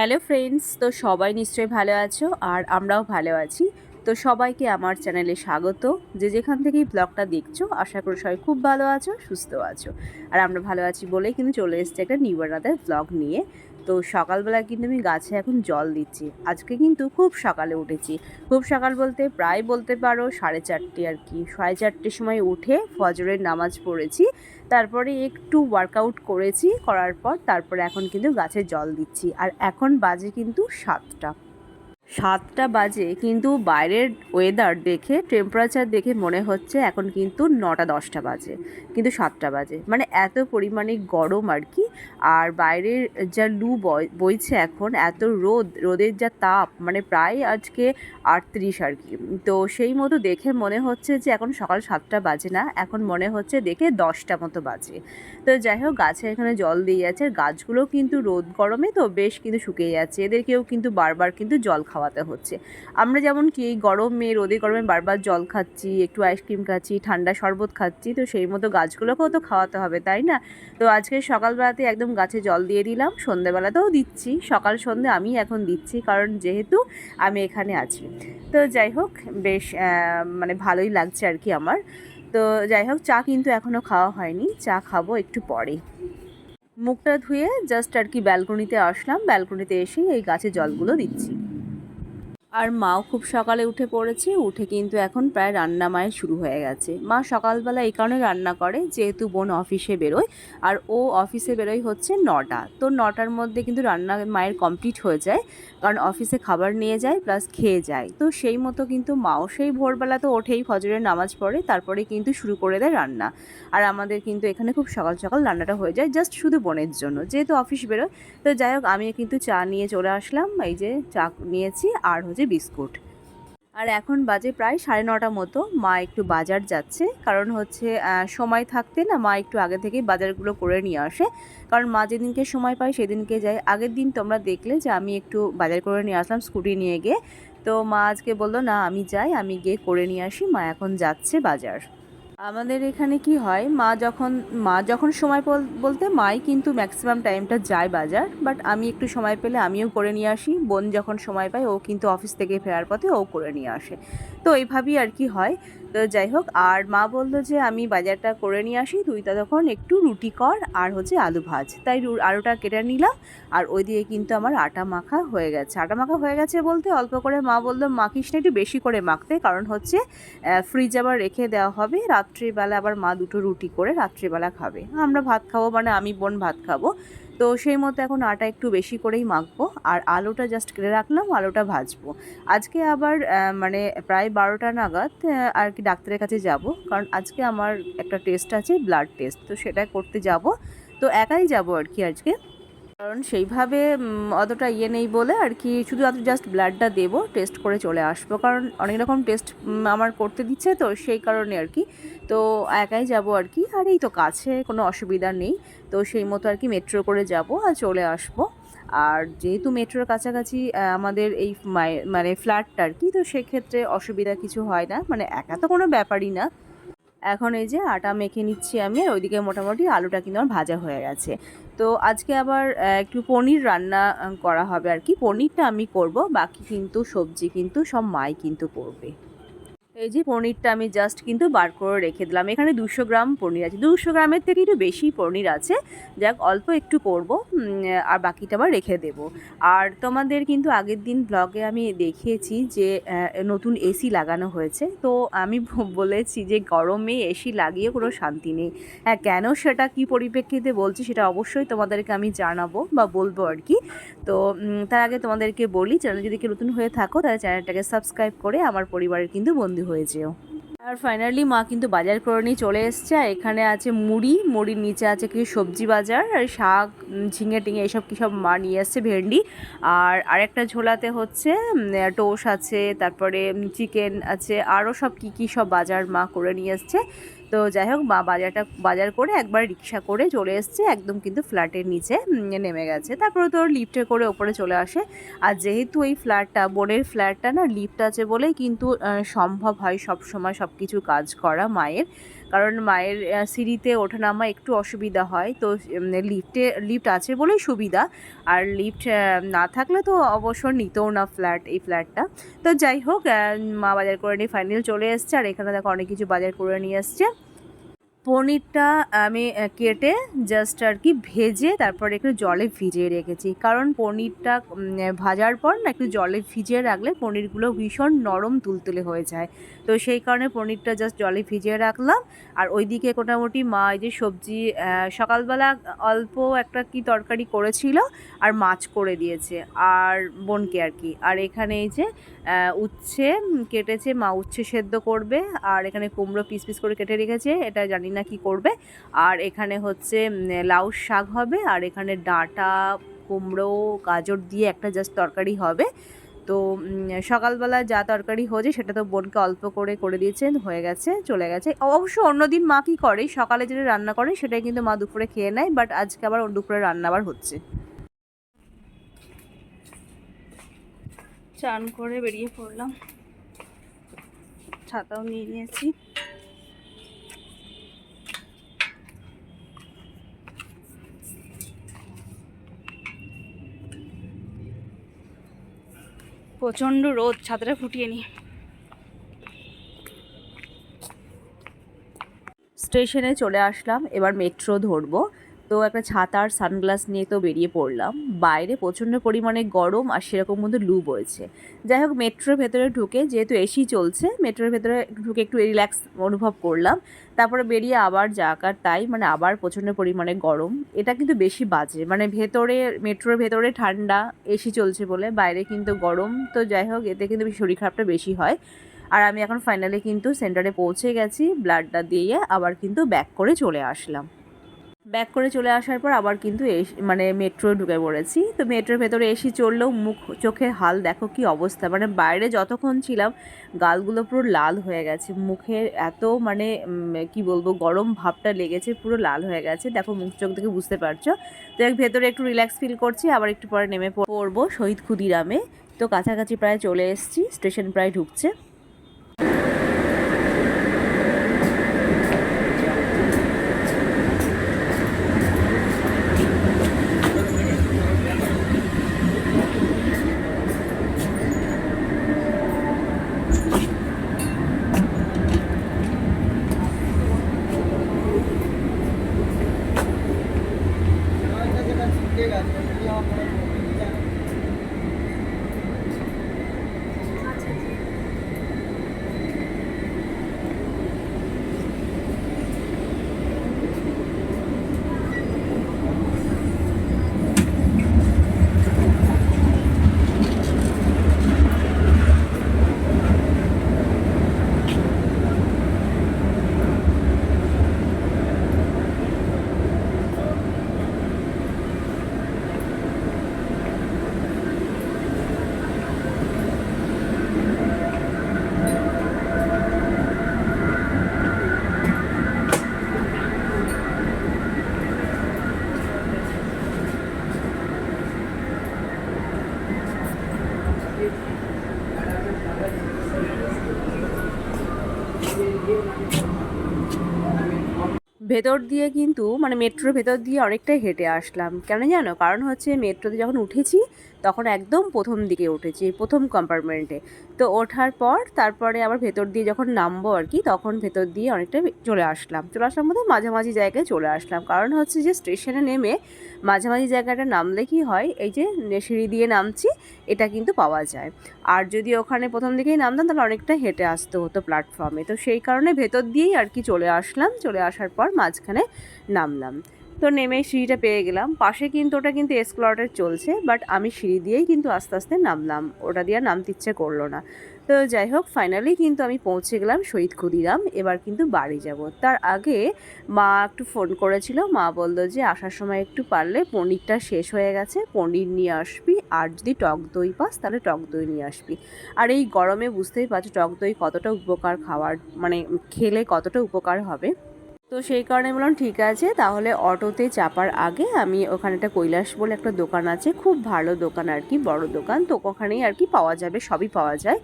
Hello friends তো সবাই নিশ্চয়ই ভালো আছো আর আমরাও ভালো আছি। তো সবাইকে আমার চ্যানেলে স্বাগত। যে যেখান থেকেই ব্লগটা দেখছ, আশা করি সবাই খুব ভালো আছো, সুস্থ আছো। আর আমরা ভালো আছি বলেই কিন্তু চলে এসেছি একটা নিউ রাতের ব্লগ নিয়ে। তো সকালবেলা কিন্তু আমি গাছে এখন জল দিচ্ছি। আজকে কিন্তু খুব সকালে উঠেছি। খুব সকাল বলতে প্রায় বলতে পারো সাড়ে চারটে আর কি। সাড়ে চারটের সময় উঠে ফজরের নামাজ পড়েছি। তারপরে একটু ওয়ার্কআউট করেছি, করার পর তারপরে এখন কিন্তু গাছে জল দিচ্ছি। আর এখন বাজে কিন্তু সাতটা। সাতটা বাজে, কিন্তু বাইরের ওয়েদার দেখে টেম্পারেচার দেখে মনে হচ্ছে এখন কিন্তু নটা দশটা বাজে, কিন্তু সাতটা বাজে। মানে এত পরিমাণে গরম আর কি, আর বাইরের যা লু বইছে এখন, এত রোদ, রোদের যা তাপ মানে প্রায় আজকে আটত্রিশ আর কি। তো সেই মতো দেখে মনে হচ্ছে যে এখন সকাল সাতটা বাজে না, এখন মনে হচ্ছে দেখে দশটা মতো বাজে। তো যাই হোক, গাছে এখানে জল দিয়ে যাচ্ছে গাছগুলো কিন্তু রোদ গরমে তো বেশ কিন্তু শুকিয়ে যাচ্ছে, এদেরকেও কিন্তু বারবার কিন্তু জল খাওয়াতে হচ্ছে। আমরা যেমন কি গরমে, রোদে গরমে বারবার জল খাচ্ছি, একটু আইসক্রিম খাচ্ছি, ঠান্ডা শরবত খাচ্ছি, তো সেই মতো গাছগুলোকেও তো খাওয়াতে হবে, তাই না? তো আজকে সকালবেলাতে একদম গাছে জল দিয়ে দিলাম, সন্ধেবেলাতেও দিচ্ছি, সকাল সন্ধে আমি এখন দিচ্ছি, কারণ যেহেতু আমি এখানে আছি। তো যাই হোক, বেশ মানে ভালোই লাগছে আর কি আমার। তো যাই হোক, চা কিন্তু এখনও খাওয়া হয়নি, চা খাব একটু পরে মুখটা ধুয়ে জাস্ট আর কি ব্যালকনিতে আসলাম ব্যালকনিতে এসেই এই গাছে জলগুলো দিচ্ছি। আর মাও খুব সকালে উঠে পড়েছে, উঠে কিন্তু এখন প্রায় রান্না মায়ের শুরু হয়ে গেছে। মা সকালবেলা এই কারণে রান্না করে, যেহেতু বোন অফিসে বেরোয় আর ও অফিসে বেরোয় হচ্ছে নটা। তো নটার মধ্যে কিন্তু রান্না মায়ের কমপ্লিট হয়ে যায়, কারণ অফিসে খাবার নিয়ে যায়, প্লাস খেয়ে যায়। তো সেই মতো কিন্তু মাও সেই ভোরবেলা তো ওঠেই ফজরের নামাজ পড়ে, তারপরে কিন্তু শুরু করে দেয় রান্না। আর আমাদের কিন্তু এখানে খুব সকাল সকাল রান্নাটা হয়ে যায়, জাস্ট শুধু বোনের জন্য। যেহেতু অফিস বেরোয়, তো যাই হোক আমি কিন্তু চা নিয়ে চলে আসলাম, এই যে চা নিয়েছি, আর হচ্ছে বিস্কুট। আর এখন বাজে প্রায় সাড়ে নটা মতো। মা একটু বাজার যাচ্ছে। কারণ হচ্ছে সময় থাকতে না মা একটু আগে থেকেই বাজারগুলো করে নিয়ে আসে। কারণ মা যেদিনকে সময় পায় সেদিনকে যায়। আগের দিন তোমরা দেখলে যে আমি একটু বাজার করে নিয়ে আসলাম স্কুটি নিয়ে গিয়ে। তো মা আজকে বলল, না, আমি যাই। আমি গিয়ে করে নিয়ে আসি। মা এখন যাচ্ছে বাজার। আমাদের এখানে কি হয়, মা যখন মা যখন সময় বল- বলতে মাই কিন্তু ম্যাক্সিমাম টাইমটা যায় বাজার বাট আমি একটু সময় পেলে আমিও করে নিয়ে আসি। বোন যখন সময় পায়, ও কিন্তু অফিস থেকে ফেরার পথে ও করে নিয়ে আসে। তো এইভাবেই আর কি হয়। তো যাই হোক, আর মা বলল যে, আমি বাজারটা করে নিয়ে আসি তুই তখন একটু রুটি কর আর হচ্ছে আলু ভাজ। তাই আলুটা কেটে নিলাম আর ওইদিকে কিন্তু আমার আটা মাখা হয়ে গেছে। আটা মাখা হয়ে গেছে বলতে অল্প করে মা বলল, মাখিস না, একটু বেশি করে মাখতে। কারণ হচ্ছে ফ্রিজ আবার রেখে দেওয়া হবে। রাত্রিবেলা আবার মা দুটো রুটি করে রাত্রিবেলা খাবে। আমরা ভাত খাব মানে আমি বোন ভাত খাব। তো সেই মতো এখন আটা একটু বেশি করেই মাখবো। আর আলুটা জাস্ট কেটে রাখলাম, আলুটা ভাজবো। আজকে আবার মানে প্রায় বারোটা নাগাদ আর কি ডাক্তারের কাছে যাব। কারণ আজকে আমার একটা টেস্ট আছে ব্লাড টেস্ট তো সেটা করতে যাব। তো একাই যাব আর কি আজকে। কারণ সেইভাবে অতটা ইয়ে নেই বলে আর কি শুধু জাস্ট ব্লাডটা দেবো টেস্ট করে চলে আসব। কারণ অনেক রকম টেস্ট আমার করতে দিচ্ছে তো সেই কারণে আর কি। তো একাই যাব আর কি, আর এই তো কাছে কোনো অসুবিধা নেই। তো সেই মতো আর কি মেট্রো করে যাব আর চলে আসব। আর যেহেতু মেট্রোর কাছাকাছি আমাদের এই মানে ফ্ল্যাটটা আর কি, তো সেক্ষেত্রে অসুবিধা কিছু হয় না। মানে একা তো কোনো ব্যাপারই না। এখন এই যে আটা মেখে নিচ্ছি আমি, আর ওইদিকে মোটামুটি আলুটা কিন্তু আমার ভাজা হয়ে গেছে। তো আজকে আবার একটু পনির রান্না করা হবে আর কি। পনিরটা আমি করব, বাকি কিন্তু সবজি কিন্তু সব মাই কিন্তু করবে। এই যে পনিরটা আমি জাস্ট কিন্তু বার করে রেখে দিলাম। এখানে দুশো গ্রাম পনির আছে। দুশো গ্রামের থেকে একটু বেশি পনির আছে। যাক, অল্প একটু করব আর বাকিটা আবার রেখে দেব। আর তোমাদের কিন্তু আগের দিন ব্লগে আমি দেখিয়েছি যে নতুন এসি লাগানো হয়েছে। তো আমি বলেছি যে গরমে এসি লাগিয়ে কোনো শান্তি নেই। হ্যাঁ কেন সেটা কি পরিপ্রেক্ষিতে বলছি সেটা অবশ্যই তোমাদেরকে আমি জানাব বা বলব আর কি। তো তার আগে তোমাদেরকে বলি, চ্যানেল যদি নতুন হয়ে থাকো, তাহলে চ্যানেলটাকে সাবস্ক্রাইব করে আমার পরিবারের কিন্তু বন্ধু হয়ে যেও। আর ফাইনালি মা কিন্তু বাজার করে নিয়ে চলে এসছে, আর এখানে আছে মুড়ি, মুড়ির নিচে আছে কিছু সবজি বাজার, আর শাক ঝিঙে টিঙে এসব কী সব মা নিয়ে এসছে ভেন্ডি। আর আরেকটা ঝোলাতে হচ্ছে টোস আছে, তারপরে চিকেন আছে আরও সব কী কী সব বাজার মা করে নিয়ে এসছে। তো যাই হোক মা বাজারটা, বাজার করে একবার রিক্সা করে চলে এসছে, একদম কিন্তু ফ্ল্যাটের নিচে নেমে গেছে। তারপরে তোর লিফটে করে ওপরে চলে আসে। আর যেহেতু এই ফ্ল্যাটটা, বোনের ফ্ল্যাটটা না, লিফট আছে বলেই কিন্তু সম্ভব হয় সব সময় সব কিছু কাজ করা মায়ের। কারণ মায়ের সিঁড়িতে ওঠানামা একটু অসুবিধা হয়। তো লিফটে, লিফট আছে বলেই সুবিধা। আর লিফট না থাকলে তো অবশ্য নিতেও না ফ্ল্যাট, এই ফ্ল্যাটটা। তো যাই হোক মা বাজার করে নিয়ে ফাইনাল চলে এসছে। আর এখানে দেখো অনেক কিছু বাজার করে নিয়ে এসছে। পনিরটা আমি কেটে জাস্ট আর কি ভেজে তারপর একটু জলে ভিজিয়ে রেখেছি। কারণ পনিরটা ভাজার পর না একটু জলে ভিজিয়ে রাখলে পনিরগুলো ভীষণ নরম তুলতুলে হয়ে যায়। তো সেই কারণে পনিরটা জাস্ট জলে ভিজিয়ে রাখলাম। আর ওইদিকে মোটামুটি মা এই যে সবজি সকালবেলা অল্প একটা কি তরকারি করেছিল আর মাছ করে দিয়েছে, আর বোনকে আর কি। আর এখানে এই যে উচ্ছে কেটেছে, মা উচ্ছে সেদ্ধ করবে। আর এখানে কুমড়ো পিস পিস করে কেটে রেখেছে, এটা জানি না কি করবে? আর এখানে হচ্ছে লাউ শাক হবে, আর এখানে ডাঁটা, কুমড়ো, গাজর দিয়ে একটা জাস্ট তরকারি হবে। তো সকালবেলা যা তরকারি হয়েছে সেটা তো বোনকে অল্প করে করে দিয়েছেন, হয়ে গেছে, চলে গেছে। অবশ্য অন্যদিন মা কী করে? সকালে যেটা রান্না করে সেটাই কিন্তু মা দুপুরে খেয়ে নেয় বাট আজকে আবার দুপুরে রান্না আবার হচ্ছে। চান করে বেরিয়ে পড়লাম। ছাতাও নিয়ে নিয়েছি। প্রচণ্ড রোদ ছাদটা ফুটিয়ে নি স্টেশনে চলে আসলাম এবার মেট্রো ধরবো। তো একটা ছাতা আর সানগ্লাস নিয়ে তো বেরিয়ে পড়লাম। বাইরে প্রচণ্ড পরিমাণে গরম আর সেরকম মধ্যে লু বইছে যাই হোক, মেট্রোর ভেতরে ঢুকে যেহেতু এসি চলছে, মেট্রোর ভেতরে ঢুকে একটু রিল্যাক্স অনুভব করলাম। তারপরে বেরিয়ে আবার যাকার তাই মানে আবার প্রচণ্ড পরিমাণে গরম। এটা কিন্তু বেশি বাজে মানে ভেতরে, মেট্রোর ভেতরে ঠান্ডা এসি চলছে বলে, বাইরে কিন্তু গরম। তো যাই হোক, এতে কিন্তু শরীর খারাপটা বেশি হয়। আর আমি এখন ফাইনালি কিন্তু সেন্টারে পৌঁছে গেছি ব্লাডটা দিয়ে আবার কিন্তু ব্যাক করে চলে আসলাম। ব্যাক করে চলে আসার পর আবার কিন্তু মানে মেট্রো ঢুকে পড়েছি। তো মেট্রোর ভেতরে এসি চললেও মুখ চোখের হাল দেখো কি অবস্থা। মানে বাইরে যতক্ষণ ছিলাম, গালগুলো পুরো লাল হয়ে গেছে। মুখের এত মানে কি বলব, গরম ভাবটা লেগেছে, পুরো লাল হয়ে গেছে। দেখো মুখ চোখ দেখে বুঝতে পারছ। তো এক ভেতরে একটু রিল্যাক্স ফিল করছি, আবার একটু পরে নেমে পড়- পড়ব শহীদ ক্ষুদিরামে। তো কাছাকাছি প্রায় চলে এসেছি স্টেশন প্রায় ঢুকছে। ভেতর দিয়ে কিন্তু মানে মেট্রোর ভেতর দিয়ে অনেকটাই হেঁটে আসলাম। কেন জানো? কারণ হচ্ছে মেট্রোতে যখন উঠেছি, তখন একদম প্রথম দিকে উঠেছি, প্রথম কম্পার্টমেন্টে তো ওঠার পর, তারপরে আবার ভেতর দিয়ে যখন নামবো আর কি, তখন ভেতর দিয়ে অনেকটা চলে আসলাম। চলে আসলাম মধ্যে মাঝামাঝি জায়গায় চলে আসলাম। কারণ হচ্ছে যে স্টেশনে নেমে মাঝামাঝি জায়গাটা নামলে কি হয়, এই যে সিঁড়ি দিয়ে নামছি, এটা কিন্তু পাওয়া যায়। আর যদি ওখানে প্রথম দিকেই নামতাম, তাহলে অনেকটা হেঁটে আসতে হতো প্ল্যাটফর্মে তো সেই কারণে ভেতর দিয়েই আর কি চলে আসলাম। চলে আসার পর মাঝখানে নামলাম। তো নেমে সিঁড়িটা পেয়ে গেলাম। পাশে কিন্তু ওটা কিন্তু এসক্লটার চলছে বাট আমি সিঁড়ি দিয়েই কিন্তু আস্তে আস্তে নামলাম। ওটা দিয়ে নামতে ইচ্ছে করল না। তো যাই হোক ফাইনালি কিন্তু আমি পৌঁছে গেলাম শহীদ ক্ষুদিরাম। এবার কিন্তু বাড়ি যাব। তার আগে মা একটু ফোন করেছিল। মা বলল যে, আসার সময় একটু পারলে পনিরটা শেষ হয়ে গেছে। পনির নিয়ে আসবি। আর যদি টক দই পাস, তাহলে টক দই নিয়ে আসবি। আর এই গরমে বুঝতেই পারছ, টক দই কতটা উপকার খাওয়ার মানে খেলে কতটা উপকার হবে। তো সেই কারণে বললাম, ঠিক আছে, তাহলে অটোতে চাপার আগে আমি ওখানে একটা কৈলাস বলে একটা দোকান আছে, খুব ভালো দোকান আর কি, বড় দোকান, তো ওখানেই আর কি পাওয়া যাবে, সবই পাওয়া যায়।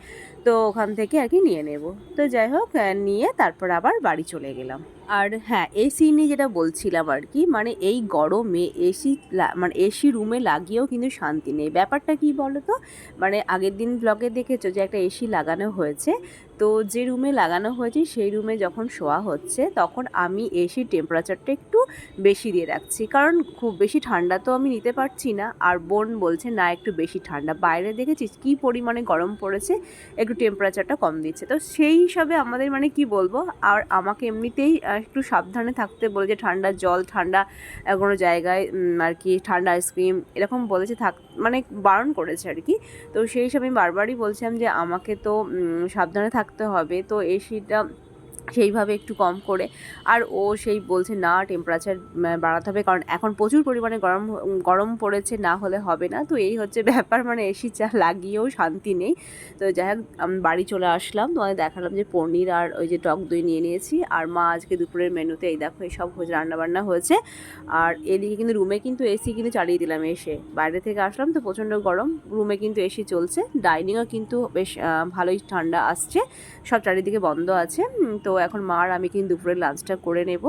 তো ওখান থেকে আর কি নিয়ে নেব। তো যাই হোক নিয়ে তারপর আবার বাড়ি চলে গেলাম। আর হ্যাঁ এসি নিয়ে যেটা বলছিলাম আর কি মানে এই গরমে এসি মানে এসি রুমে লাগিয়েও কিন্তু শান্তি নেই। ব্যাপারটা কি বলো তো মানে আগের দিন ব্লগে দেখেছ যে একটা এসি লাগানো হয়েছে। তো যে রুমে লাগানো হয়েছে, সেই রুমে যখন শোয়া হচ্ছে, তখন আমি এসির টেম্পারেচারটা একটু বেশি দিয়ে রাখছি। কারণ খুব বেশি ঠান্ডা তো আমি নিতে পারছি না। আর বোন বলছে, না, একটু বেশি ঠান্ডা। বাইরে দেখেছিস কী পরিমাণে গরম পড়েছে, একটু টেম্পারেচারটা কম দিচ্ছে। তো সেই হিসাবে আমাদের মানে কি বলব? আর আমাকে এমনিতেই আহ, একটু সাবধানে থাকতে বলেছে ঠান্ডা জল ঠান্ডা কোনো জায়গায় আর কি ঠান্ডা আইসক্রিম এরকম বলেছে থাক মানে বারণ করেছে আর কি। তো সেই হিসাবে আমি বারবারই বলছিলাম যে আমাকে তো সাবধানে থাকতে হবে। তো এসিটা সেইভাবে একটু কম করে। আর ও সেই বলছে, না টেম্পারেচার বাড়াতে হবে। কারণ এখন প্রচুর পরিমাণে গরম গরম পড়েছে, না হলে হবে না। তো এই হচ্ছে ব্যাপার। মানে এসি চা লাগিয়েও শান্তি নেই। তো যাই হোক, আমি বাড়ি চলে আসলাম। তোমাদের দেখালাম যে পনির আর ওই যে টক দই নিয়ে নিয়েছি। আর মা আজকে দুপুরের মেনুতে, এই দেখো এইসব হয়েছে রান্নাবান্না হয়েছে। আর এদিকে কিন্তু রুমে কিন্তু এসি কিন্তু চালিয়ে দিলাম এসে। বাইরে থেকে আসলাম তো প্রচণ্ড গরম। রুমে কিন্তু এসি চলছে। ডাইনিংও কিন্তু বেশ ভালোই ঠান্ডা আসছে। সব চারিদিকে বন্ধ আছে। তো এখন মার আমি কিন্তু দুপুরে লাঞ্চটা করে নেব।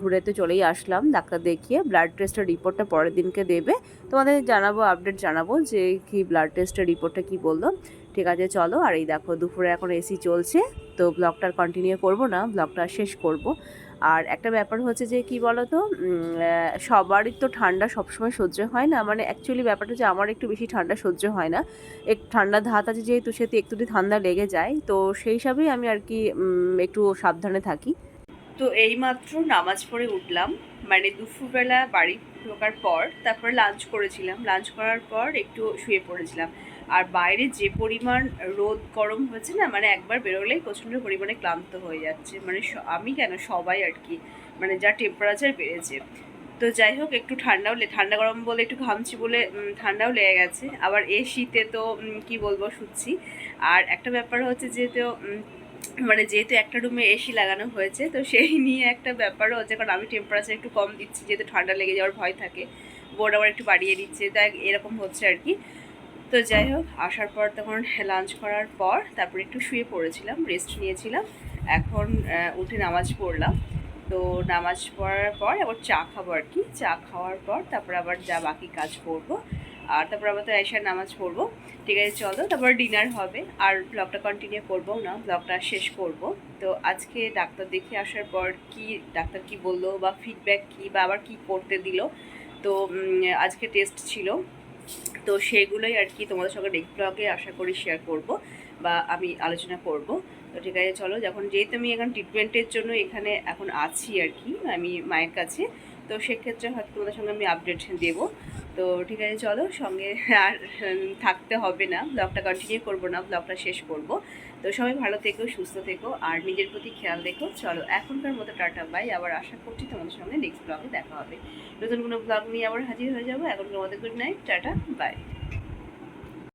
ঘুরে তো চলেই আসলাম, ডাক্তার দেখিয়ে ব্লাড টেস্টের রিপোর্টটা পরের দিনকে দেবে। তোমাদের জানাব আপডেট জানাব যে কি ব্লাড টেস্টের রিপোর্টটা কি বলল। ঠিক আছে, চলো। আর এই দেখো, দুপুরে এখন এসি চলছে, তো ব্লগটা কন্টিনিউ করব না ব্লগটা শেষ করব। আর একটা ব্যাপার হচ্ছে যে, কি বলো তো সবারই তো ঠান্ডা সবসময় সহ্য হয় না। মানে অ্যাকচুয়ালি ব্যাপারটা হচ্ছে আমার একটু বেশি ঠান্ডা সহ্য হয় না। এক, ঠান্ডা ধাত আছে যেহেতু, সেহেতু একটু ঠান্ডা লেগে যায়, তো সেই হিসাবেই আমি আর কি একটু সাবধানে থাকি। তো এইমাত্র নামাজ পড়ে উঠলাম। মানে দুপুরবেলা বাড়ি ঢোকার পর, তারপর লাঞ্চ করেছিলাম। লাঞ্চ করার পর একটু শুয়ে পড়েছিলাম। আর বাইরে যে পরিমাণ রোদ গরম হয়েছে না মানে একবার বেরোলেই প্রচণ্ড পরিমাণে ক্লান্ত হয়ে যাচ্ছে। মানে আমি কেন? সবাই আর কি। মানে যা টেম্পারেচার বেড়েছে। তো যাই হোক, একটু ঠান্ডাও ঠান্ডা গরম বলে একটু ঘামছি বলে ঠান্ডাও লেগে গেছে। আবার এই শীতে তো কি বলব, শুচ্ছি। আর একটা ব্যাপার হচ্ছে যেহেতু মানে যেহেতু একটা রুমে এসি লাগানো হয়েছে, তো সেই নিয়ে একটা ব্যাপারও হচ্ছে। কারণ আমি টেম্পারেচার একটু কম দিচ্ছি, যেহেতু ঠান্ডা লেগে যাওয়ার ভয় থাকে। বোর্ড আবার একটু বাড়িয়ে দিচ্ছে। তাই এরকম হচ্ছে আর কি। তো যাই হোক, আসার পর তখন লাঞ্চ করার পর তারপর একটু শুয়ে পড়েছিলাম রেস্ট নিয়েছিলাম। এখন উঠে নামাজ পড়লাম। তো নামাজ পড়ার পর আবার চা খাব আর কি। চা খাওয়ার পর তারপর আবার যা বাকি কাজ করব। আর তারপর আবার তো এসার নামাজ পড়ব। ঠিক আছে, চলো, তারপর ডিনার হবে। আর ব্লগটা কন্টিনিউ করব না ব্লগটা শেষ করব। তো আজকে ডাক্তার দেখে আসার পর কি, ডাক্তার কি বলল বা ফিডব্যাক কি বা আবার কি করতে দিল? তো আজকে টেস্ট ছিল। তো সেগুলোই আর কি তোমাদের সঙ্গে নেক্সট ব্লগে আশা করি শেয়ার করব বা আমি আলোচনা করব। তো ঠিক আছে, চলো, যখন যেহেতু আমি এখন ট্রিটমেন্টের জন্য এখানে এখন আছি আর কি, আমি মায়ের কাছে, তো সেক্ষেত্রে হয়তো তোমাদের সঙ্গে আমি আপডেট দেবো। তো ঠিক আছে, চলো, সঙ্গে আর থাকতে হবে না ব্লগটা কন্টিনিউ করব না ব্লগটা শেষ করব। তো সবাই ভালো থেকো, সুস্থ থেকো, আর নিজের প্রতি খেয়াল দেখো চলো, এখনকার মতো টাটা, বাই। আবার আশা করছি তোমাদের সঙ্গে নেক্সট ব্লগে দেখা হবে। নতুন কোনো ব্লগ নিয়ে আবার হাজির হয়ে যাব। এখন তোমাদের গুড নাইট টাটা, বাই।